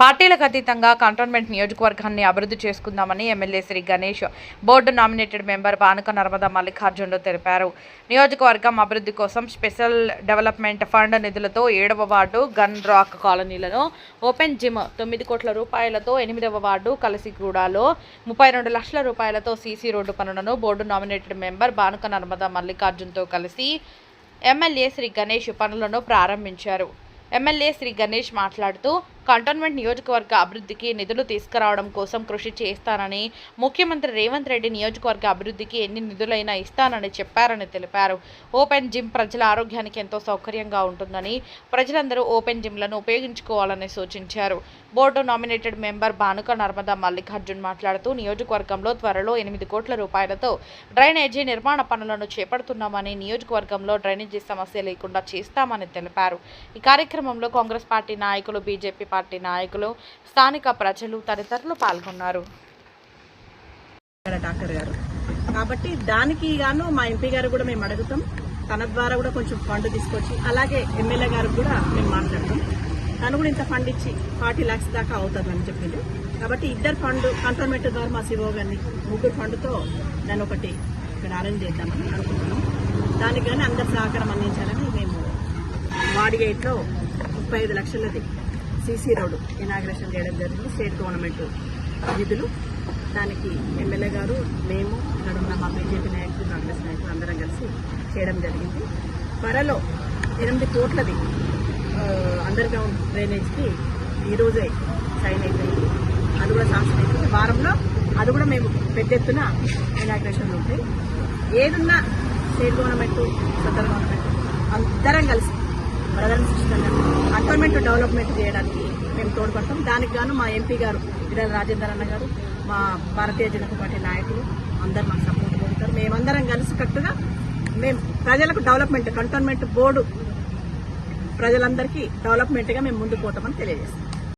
పార్టీలకు అతీతంగా కంటోన్మెంట్ నియోజకవర్గాన్ని అభివృద్ధి చేసుకుందామని MLA Shri Ganesh board nominated member Banuka Narmada మల్లికార్జునులు తెలిపారు. నియోజకవర్గం అభివృద్ధి కోసం స్పెషల్ డెవలప్మెంట్ ఫండ్ నిధులతో ఏడవ వార్డు గన్ రాక్ కాలనీలను ఓపెన్ జిమ్ తొమ్మిది కోట్ల రూపాయలతో ఎనిమిదవ వార్డు కలసిగూడలో ముప్పై రెండు లక్షల రూపాయలతో సీసీ రోడ్డు పనులను board nominated member Banuka Narmada మల్లికార్జున్తో కలిసి ఎమ్మెల్యే శ్రీ గణేష్ పనులను ప్రారంభించారు. ఎమ్మెల్యే శ్రీ గణేష్ మాట్లాడుతూ కంటోన్మెంట్ నియోజకవర్గ అభివృద్ధికి నిధులు తీసుకురావడం కోసం కృషి చేస్తానని ముఖ్యమంత్రి రేవంత్ రెడ్డి నియోజకవర్గ అభివృద్ధికి ఎన్ని నిధులైనా ఇస్తానని చెప్పారని తెలిపారు. ఓపెన్ జిమ్ ప్రజల ఆరోగ్యానికి ఎంతో సౌకర్యంగా ఉంటుందని ప్రజలందరూ ఓపెన్ జిమ్లను ఉపయోగించుకోవాలని సూచించారు. Board nominated member Bhanuka Narmada Mallikarjun మాట్లాడుతూ నియోజకవర్గంలో త్వరలో ఎనిమిది కోట్ల రూపాయలతో డ్రైనేజీ నిర్మాణ పనులను చేపడుతున్నామని నియోజకవర్గంలో డ్రైనేజీ సమస్య లేకుండా చేస్తామని తెలిపారు. ఈ కార్యక్రమంలో కాంగ్రెస్ పార్టీ నాయకులు బీజేపీ పార్టీ నాయకులు స్థానిక ప్రజలు తదితరులు పాల్గొన్నారు. డాక్టర్ గారు. కాబట్టి దానికి గాను మా ఎంపీ గారు కూడా మేము అడుగుతాం. తన ద్వారా కూడా కొంచెం ఫండ్ తీసుకొచ్చి అలాగే ఎమ్మెల్యే గారు కూడా మేము మాట్లాడతాం. తను కూడా ఇంత ఫండ్ ఇచ్చి ఫార్టీ ల్యాక్స్ దాకా అవుతుందని చెప్పింది. కాబట్టి ఇద్దరు ఫండ్ కంటోన్మెంట్ ద్వారా మా శివో గారిని ముగ్గురు ఫండ్తో దాన్ని ఒకటి ఇక్కడ అరేంజ్ చేద్దామని అనుకుంటున్నాం. దానికి కానీ అందరు సహకారం అందించాలని మేము వాడి గేట్లో ముప్పై ఐదు లక్షలది సీసీ రోడ్డు ఇనాగ్రేషన్ చేయడం జరిగింది. స్టేట్ గవర్నమెంట్ నిధులు దానికి ఎమ్మెల్యే గారు మేము ఇక్కడ ఉన్న మా బీజేపీ నాయకులు కాంగ్రెస్ నాయకులు అందరం కలిసి చేయడం జరిగింది. త్వరలో ఎనిమిది కోట్లది అండర్ గ్రౌండ్ డ్రైనేజ్కి ఈరోజే సైన్ అయిపోయింది. అది కూడా శాంక్షన్ అయిపోయింది. వారంలో అది కూడా మేము పెద్ద ఎత్తున ఇనాగ్రేషన్లు ఉంటాయి ఏదున్నా స్టేట్ గవర్నమెంట్ సెంట్రల్ గవర్నమెంట్ అందరం కలిసి బ్రదర్స్ ఎంప్లాయ్మెంట్ డెవలప్మెంట్ చేయడానికి మేము తోడ్పడతాం. దానికి గాను మా ఎంపీ గారు ఇడల రాజేందర్ అన్న గారు మా భారతీయ జనతా పార్టీ నాయకులు అందరు మాకు సపోర్ట్ కొడతారు మేమందరం కలిసి కట్టుగా మేము ప్రజలకు డెవలప్మెంట్ కంటోన్మెంట్ బోర్డు ప్రజలందరికీ డెవలప్మెంట్గా మేము ముందుకు పోతామని తెలియజేస్తాం.